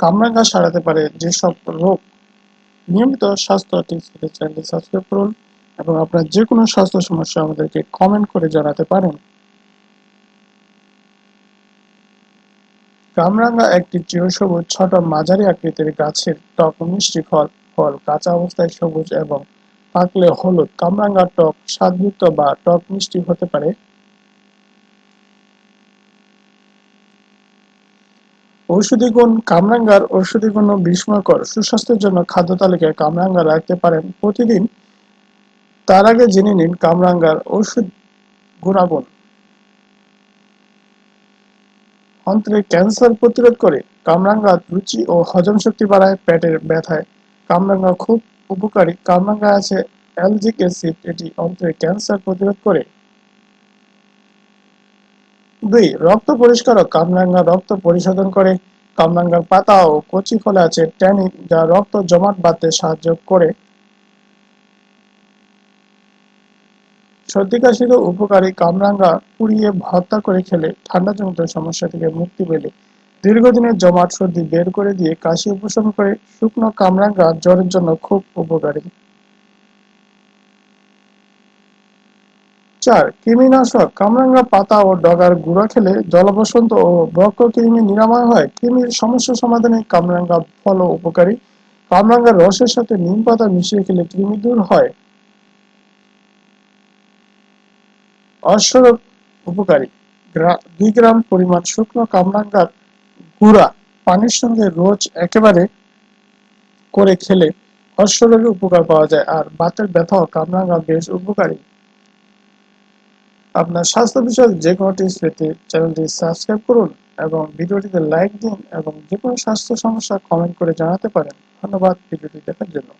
কামরাঙ্গা সারাতে পারে যেসব রোগ, নিয়মিত স্বাস্থ্য টিপস পেতে চ্যানেলটি সাবস্ক্রাইব করুন এবং আপনার যে কোনো স্বাস্থ্য সমস্যা আমাদেরকে কমেন্ট করে জানাতে পারেন। কামরাঙ্গা একটি চিরসবুজ ছোট মাঝারি আকৃতির গাছের টক মিষ্টি ফল ফল কাঁচা অবস্থায় সবুজ এবং পাকলে হলুদ। কামরাঙ্গা টক স্বাদযুক্ত বা টক মিষ্টি হতে পারে। ঔষধি গুণ কামরাঙ্গার ঔষধি গুণ বিস্ময়কর সুস্বাস্থ্যের জন্য খাদ্য তালিকায় কামরাঙ্গা রাখতে পারেন প্রতিদিন। তার আগে জেনে নিন কামরাঙ্গার ঔষধ গুণাগুণ। অন্ত্রে ক্যান্সার প্রতিরোধ করে কামরাঙ্গা রুচি ও হজম শক্তি বাড়ায় পেটের ব্যথায়। কামরাঙ্গা খুব উপকারী। কামরাঙ্গা আছে অ্যালজিক অ্যাসিড। এটি অন্ত্রে ক্যান্সার প্রতিরোধ করে। দুই রক্ত পরিষ্কারক কামরাঙ্গা রক্ত পরিশোধন করে কামরাঙ্গার পাতা ও কচি ফলে আছে ট্যানিন যা রক্ত জমাট বাঁধতে সাহায্য করে। সর্দি কাশিরও উপকারী কামরাঙ্গা পুড়িয়ে ভর্তা করে খেলে ঠান্ডাজনিত সমস্যা থেকে মুক্তি পেলে দীর্ঘদিনের জমাট সর্দি বের করে দিয়ে কাশি উপশম করে শুকনো কামরাঙ্গা জ্বরের জন্য খুব উপকারী। চার, কৃমিনাশক, কামরাঙ্গা পাতা ও ডগার গুঁড়া খেলে জলবসন্ত ও বক্র কৃমি নিরাময় হয়। কৃমির সমস্যা সমাধানে কামরাঙ্গা ফল উপকারী। কামরাঙ্গার রসের সাথে নিম পাতা মিশিয়ে খেলে কৃমি দূর হয়। অশ্বরোগ উপকারী। দুই গ্রাম পরিমাণ শুকনো কামরাঙ্গার গুঁড়া পানির সঙ্গে রোজ একেবারে করে খেলে অশ্বরোগে উপকার পাওয়া যায়। আর বাতের ব্যথাও কামরাঙ্গা বেশ উপকারী। আপনার স্বাস্থ্য বিষয়ক যে কোনো টিপস পেতে চ্যানেলটি সাবস্ক্রাইব করুন এবং ভিডিওটিতে লাইক দিন এবং যে কোনো স্বাস্থ্য সমস্যা কমেন্ট করে জানাতে পারেন। ধন্যবাদ ভিডিওটি দেখার জন্য।